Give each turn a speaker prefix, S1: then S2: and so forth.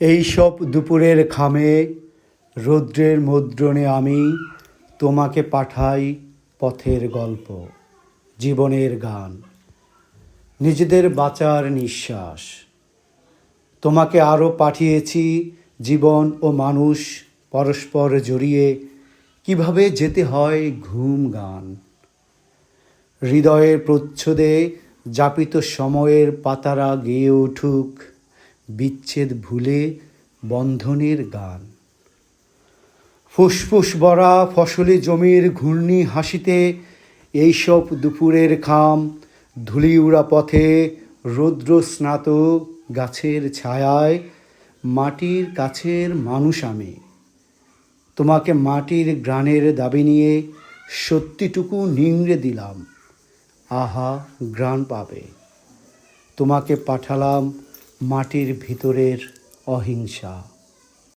S1: এই সব দুপুরের খামে রৌদ্রের মুদ্রণে আমি তোমাকে পাঠাই পথের গল্প, জীবনের গান। নিজেদের বাঁচার নিঃশ্বাস। তোমাকে আরও পাঠিয়েছি জীবন ও মানুষ পরস্পর জড়িয়ে, কীভাবে যেতে হয় ঘুম গান। হৃদয়ের প্রচ্ছদে যাপিত সময়ের পাতারা গেয়ে উঠুক বিচ্ছেদ ভুলে বন্ধনের গান। ফুসফুস বরা ফসলি জমির ঘূর্ণি হাসিতে এইসব দুপুরের খাম ধুলি উড়া পথে রৌদ্র স্নাত গাছের ছায়ায় মাটির কাছের মানুষ আমি। তোমাকে মাটির গ্রানের দাবি নিয়ে সত্যিটুকু নিংড়ে দিলাম। আহা, গ্রাণ পাবে। তোমাকে পাঠালাম মাটির ভিতরের অহিংসা।